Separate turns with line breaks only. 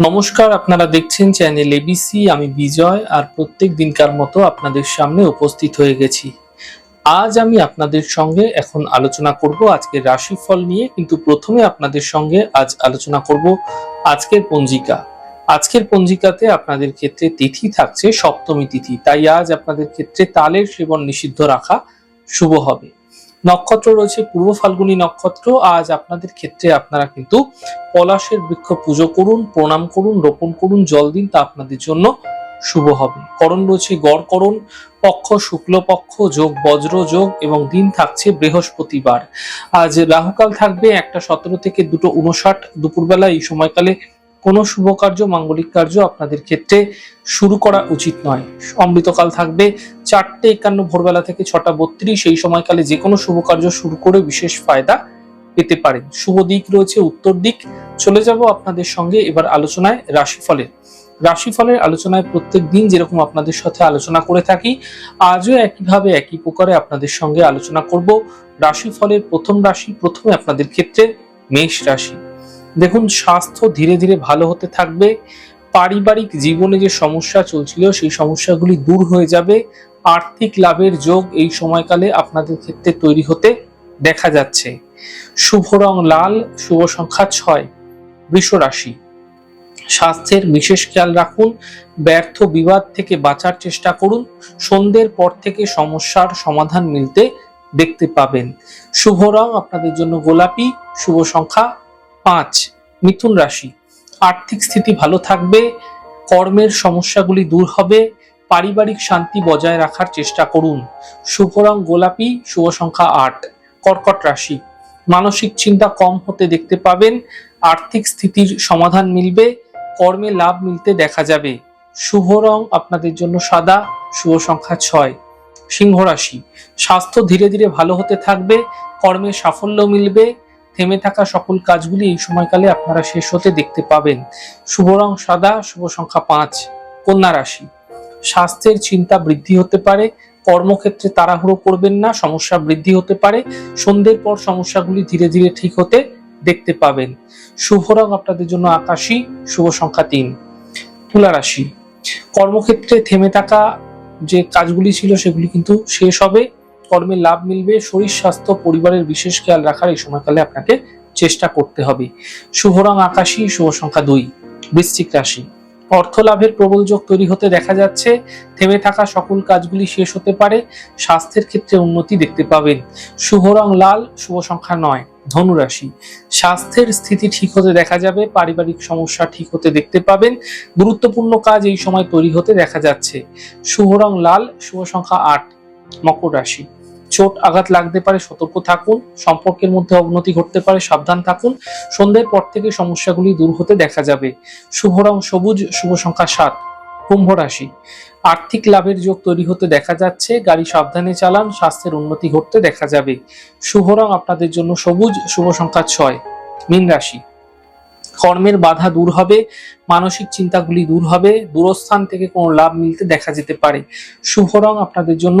নমস্কার, আপনারা দেখছেন চ্যানেল এবিসি আমি বিজয় আর প্রত্যেক দিনকার মতো আপনাদের সামনে উপস্থিত হয়ে গেছি। আজ আমি আপনাদের সঙ্গে এখন আলোচনা করব আজকের রাশিফল নিয়ে, কিন্তু প্রথমে আপনাদের সঙ্গে আজ আলোচনা করব আজকের পঞ্জিকা। আজকের পঞ্জিকাতে আপনাদের ক্ষেত্রে তিথি থাকছে সপ্তমী তিথি, তাই আজ আপনাদের ক্ষেত্রে তালের সেবন নিষিদ্ধ রাখা শুভ হবে। নক্ষত্র রয়েছে, পূর্ব ফাল্গুনী নক্ষত্র। আজ আপনাদের ক্ষেত্রে আপনারা কিন্তু পলাশের বৃক্ষ পুজো করুন, প্রণাম করুন, রোপণ করুন, জল দিন, তা আপনাদের জন্য শুভ হবে। করণ রয়েছে গড় করণ, পক্ষ শুক্লপক্ষ যোগ বজ্র, যোগ এবং দিন থাকছে বৃহস্পতিবার। আজ রাহুকাল থাকবে একটা সতেরো থেকে দুটো উনষাট দুপুরবেলা এই সময়কালে কোনো শুভ কার্য, মাঙ্গলিক কার্য আপনাদের ক্ষেত্রে শুরু করা উচিত নয়। অমৃতকাল থাকবে চারটে একান্ন ভোরবেলা থেকে ছটা বত্রিশ, এই সময়কালে যে কোনো শুভ কার্য শুরু করে বিশেষ ফায়দা পেতে পারেন। শুভ দিক রয়েছে উত্তর দিক। চলে যাব আপনাদের সঙ্গে এবার আলোচনায় রাশিফলের। রাশিফলের আলোচনায় প্রত্যেক দিন যেরকম আপনাদের সাথে আলোচনা করে থাকি, আজও একইভাবে একই প্রকারে আপনাদের সঙ্গে আলোচনা করব। রাশিফলের প্রথম রাশি, প্রথমে আপনাদের ক্ষেত্রে মেষ রাশি। দেখুন, স্বাস্থ্য ধীরে ধীরে ভালো হতে থাকবে। পারিবারিক জীবনে যে সমস্যা চলছিল, সেই সমস্যাগুলি দূর হয়ে যাবে। আর্থিক লাভের যোগ এই সময়কালে আপনাদের ক্ষেত্রে তৈরি হতে দেখা যাচ্ছে। শুভ রং লাল, শুভ সংখ্যা ছয়, বৃষ স্বাস্থ্যের বিশেষ খেয়াল রাখুন, ব্যর্থ বিবাদ থেকে বাঁচার চেষ্টা করুন, সন্ধ্যের পর থেকে সমস্যার সমাধান মিলতে দেখতে পাবেন। শুভ রং আপনাদের জন্য গোলাপি, শুভ সংখ্যা পাঁচ, মিথুন রাশি। আর্থিক স্থিতি ভালো থাকবে, কর্মের সমস্যাগুলি দূর হবে, পারিবারিক শান্তি বজায় রাখার চেষ্টা করুন। শুভ রং গোলাপি, শুভ সংখ্যা আট, কর্কট রাশি। মানসিক চিন্তা কম হতে দেখতে পাবেন, আর্থিক স্থিতির সমাধান মিলবে, কর্মে লাভ মিলতে দেখা যাবে। শুভ রং আপনাদের জন্য সাদা, শুভ সংখ্যা ছয়। সিংহ রাশি। স্বাস্থ্য ধীরে ধীরে ভালো হতে থাকবে, কর্মে সাফল্য মিলবে থেমে থাকা সকল কাজগুলি এই সময়কালে আপনারা শেষ হতে দেখতে পাবেন। শুভ রং সাদা, শুভ সংখ্যা পাঁচ, কন্যা রাশি। স্বাস্থ্যের চিন্তা বৃদ্ধি হতে পারে, কর্মক্ষেত্রে তাড়াহুড়ো করবেন না, সমস্যা বৃদ্ধি হতে পারে, সন্ধ্যের পর সমস্যাগুলি ধীরে ধীরে ঠিক হতে দেখতে পাবেন। শুভ রং আপনাদের জন্য আকাশী, শুভ সংখ্যা তিন, তুলা রাশি। কর্মক্ষেত্রে থেমে থাকা যে কাজগুলি ছিল সেগুলি কিন্তু শেষ হবে। কর্মে লাভ মিলবে, শরীর, স্বাস্থ্য, পরিবারের বিশেষ খেয়াল রাখার এই সময়কালে আপনাকে চেষ্টা করতে হবে। শুভ রং আকাশী, শুভ সংখ্যা দুই, বৃশ্চিক রাশি। অর্থ লাভের প্রবল যোগ তৈরি হতে দেখা যাচ্ছে। থেমে থাকা সকল কাজগুলি শেষ হতে পারে। স্বাস্থ্যের ক্ষেত্রে উন্নতি দেখতে পাবেন। শুভ রং লাল, শুভ সংখ্যা নয় ধনুরাশি স্বাস্থ্যের স্থিতি ঠিক হতে দেখা যাবে, পারিবারিক সমস্যা ঠিক হতে দেখতে পাবেন। গুরুত্বপূর্ণ কাজ এই সময় তৈরি হতে দেখা যাচ্ছে। শুভ রং লাল, শুভ সংখ্যা আট, মকর রাশি। চোট আঘাত লাগতে পারে, সতর্ক থাকুন, সম্পর্কের মধ্যে অবনতি ঘটতে পারে, সাবধান থাকুন। সন্ধ্যের পর থেকে সমস্যাগুলি দূর হতে দেখা যাবে। শুভ রং সবুজ, শুভ সংখ্যা সাত, কুম্ভ রাশি। আর্থিক লাভের যোগ তৈরি হতে দেখা যাচ্ছে, গাড়ি সাবধানে চালান, স্বাস্থ্যের উন্নতি ঘটতে দেখা যাবে। শুভ রং আপনাদের জন্য সবুজ, শুভ সংখ্যা ছয়, মীন রাশি। কর্মের বাধা দূর হবে, মানসিক চিন্তাগুলি দূর হবে, দূরস্থান থেকে কোনো লাভ মিলতে দেখা যেতে পারে। শুভ রং আপনাদের জন্য